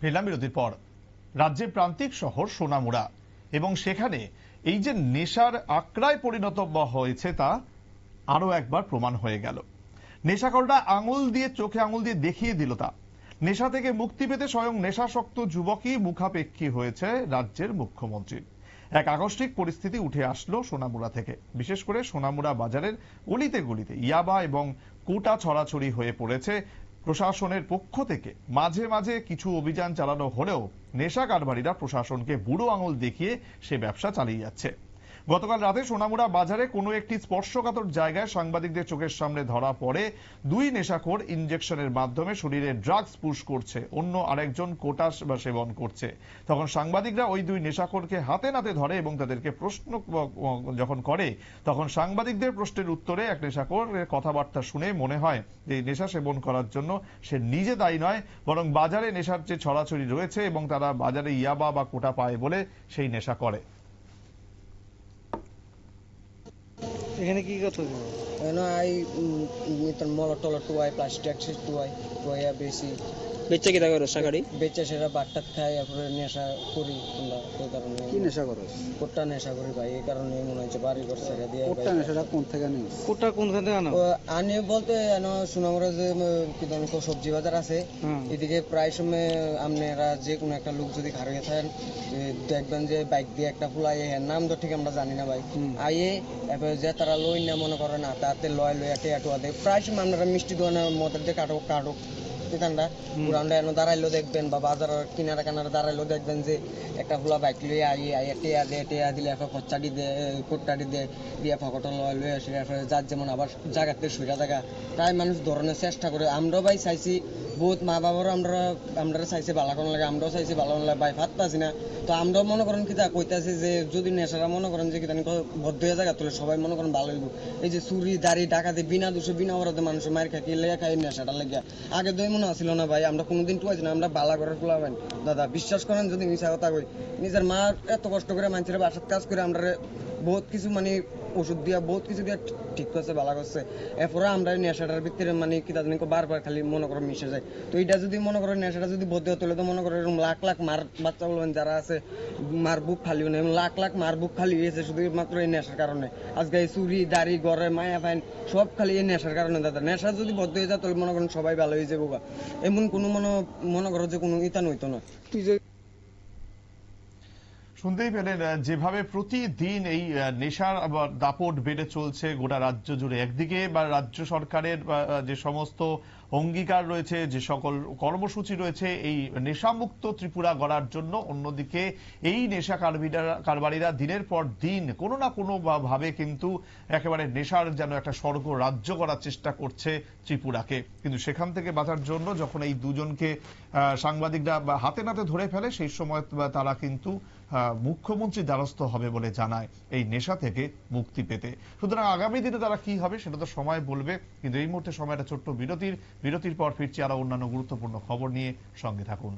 ফিরলাম বিরতির পর রাজ্যের প্রান্তিক শহর সোনামুড়া। এবং সেখানে এই যে নেশার আক্রায় পরিণত হয়েছে তা আরও একবার প্রমাণ হয়ে গেল। নেশাকররা আঙুল দিয়ে, চোখে আঙুল দিয়ে দেখিয়ে দিল তা। নেশা থেকে মুক্তি পেতে স্বয়ং নেশাসক্ত যুবকই মুখাপেক্ষী হয়েছে রাজ্যের মুখ্যমন্ত্রী। এক আকস্মিক পরিস্থিতি উঠে আসলো সোনামুড়া থেকে। বিশেষ করে সোনামুড়া বাজারের গলিতে গলিতে। ইয়াবা এবং কোটা ছড়াছড়ি হয়ে পড়েছে প্রশাসনের পক্ষ থেকে মাঝে মাঝে কিছু অভিযান চালানো হলেও নেশা কারবারিরা প্রশাসনকে বুড়ো আঙুল দেখিয়ে সে ব্যবসা চালিয়ে যাচ্ছে। গতকাল রাতে সোনামুড়া বাজারে কোনো একটি স্পর্শকাতর জায়গায় সাংবাদিকদের চোখের সামনে ধরা পড়ে। দুই নেশাখোর ইঞ্জেকশনের মাধ্যমে শরীরে ড্রাগস পুশ করছে। অন্য আরেকজন কোটাস বা সেবন করছে। তখন সাংবাদিকরা ওই দুই নেশাখোরকে হাতে নাতে ধরে এবং তাদেরকে প্রশ্ন যখন করে, তখন সাংবাদিকদের প্রশ্নের উত্তরে এক নেশাখোর কথাবার্তা শুনে মনে হয় যে নেশা সেবন করার জন্য সে নিজে দায়ী নয়, বরং বাজারে নেশার যে ছড়াছড়ি রয়েছে এবং তারা বাজারে ইয়াবা বা কোটা পায় বলে সেই নেশা করে। এখানে কি কথা ছিল এখানে আই মিতন মল টল টুয়াই প্লাস্টিক টুয়াই টুয়াইয়া বেশি। বেচা কিনা করো বেচে সেটা বাট্টা খাই তারপরে নেশা করি ওই কারণে। কি নেশা কোট্টা নেশা করি ভাই এই কারণে মনে হচ্ছে বাড়ি ঘর ছেড়ে দিয়ে কোটটা নেশাটা কোন থেকে নিস কোনখান থেকে আনো? আনি বলতে এনো সুনামরা যে কি ধরনের কো সবজি বাজার আছে। এদিকে প্রায় সময় আপনারা যে কোনো একটা লোক যদি হারিয়ে থাকেন দেখবেন যে বাইক দিয়ে একটা ফুলাই এর নাম তো ঠিক আমরা জানি না ভাই। আইয়ে এরপরে যে তারা লই না মনে করে না তাতে লয় লই একটা আটুয়া দেয়। প্রায় সময় আপনারা মিষ্টি দোকানের মদের দিয়ে কাটো কাটো। দোকানটা। পুরানটা এনে দাঁড়াইলো দেখবেন বা বাজার কিনারা কানারা দাঁড়াইলো দেখবেন যে একটা ফুলা বাইক লই আই আই টেয়া দে টেয়া দিলে এরপর খরচাটি দে কোট্টাটি দে দিয়ে ফকটন লয় আসে এরপরে যার যেমন আবার জায়গাতে সইরা জায়গা। প্রায় মানুষ ধরনের চেষ্টা করে। আমরাও ভাই চাইছি বহুত মা বাবারও আমরা আমরা চাইছি ভালো করার লাগে আমরাও চাইছি ভালো লাগে ভাই ভাত পাচ্ছি না। তো আমরাও মনে করেন কি তা কইতাছি যে যদি নেশারা মনে করেন যে কি বদ্ধ হয়ে জায়গা তুলে সবাই মনে করেন ভালো হইব। এই যে চুরি দাড়ি ডাকাতি বিনা দোষে বিনা অপরাধে মানুষ মার খাই লেগে খাই নেশাটা লেগে আগে দুই মনে আসিল না ভাই, আমরা কোনোদিন টুয়াইছি না, আমরা বালা করে ফুলা ভাই দাদা, বিশ্বাস করেন যদি মিশা কথা কই, নিজের মা এত কষ্ট করে মানুষের বাসাত কাজ করে আমরা বহুত কিছু মানে ওষুধ দিয়া বহুত কিছু দিয়া ঠিক করছে, ভালো করছে। এরপরে আমরা নেশাটার ভিতরে মানে কি তাদের বারবার খালি মনে করো মিশে যায়। তো এটা যদি মনে করো নেশাটা যদি বদ্ধ হতে হলে তো মনে করো এরকম লাখ লাখ মার বাচ্চা বলবেন যারা আছে, মার বুক খালি না লাখ লাখ মার বুক খালি হয়েছে শুধুমাত্র এই নেশার কারণে। আজকে এই চুরি, দাড়ি, গড়ে, মায়া, ফাইন, সব খালি এই নেশার কারণে দাদা। নেশা যদি বদ্ধ হয়ে যায়, তাহলে মনে করেন সবাই ভালো হয়ে যাব। এমন কোনো মনে মনে করো যে কোনো ইতান হইতো না। তুই যে শুনতেই পেলেন যেভাবে প্রতিদিন এই নেশার দাপট বেড়ে চলছে গোটা রাজ্য জুড়ে। একদিকে বা রাজ্য সরকারের যে সমস্ত অঙ্গীকার রয়েছে, যে সকল কর্মসূচি রয়েছে, এই নেশামুক্ত ত্রিপুরা গড়ার জন্য, অন্যদিকে এই নেশা কারবিরা, কারবারিরা দিনের পর দিন কোনো না কোনো ভাবে কিন্তু একেবারে নেশার যেন একটা স্বর্গ রাজ্য করার চেষ্টা করছে ত্রিপুরাকে। কিন্তু সেখান থেকে বাঁচার জন্য যখন এই দুজনকে সাংবাদিকরা হাতে নাতে ধরে ফেলে, সেই সময় তারা কিন্তু মুখ্যমন্ত্রী দ্বারস্থ হবে বলে জানায় এই নেশা থেকে মুক্তি পেতে। সুতরাং আগামী দিনে তারা কি হবে সেটা তো সময় বলবে, কিন্তু এই মুহূর্তে সময়টা ছোট্ট বিরতির। বিরতির পর ফিরছি আরও অন্যান্য গুরুত্বপূর্ণ খবর নিয়ে। সঙ্গে থাকুন।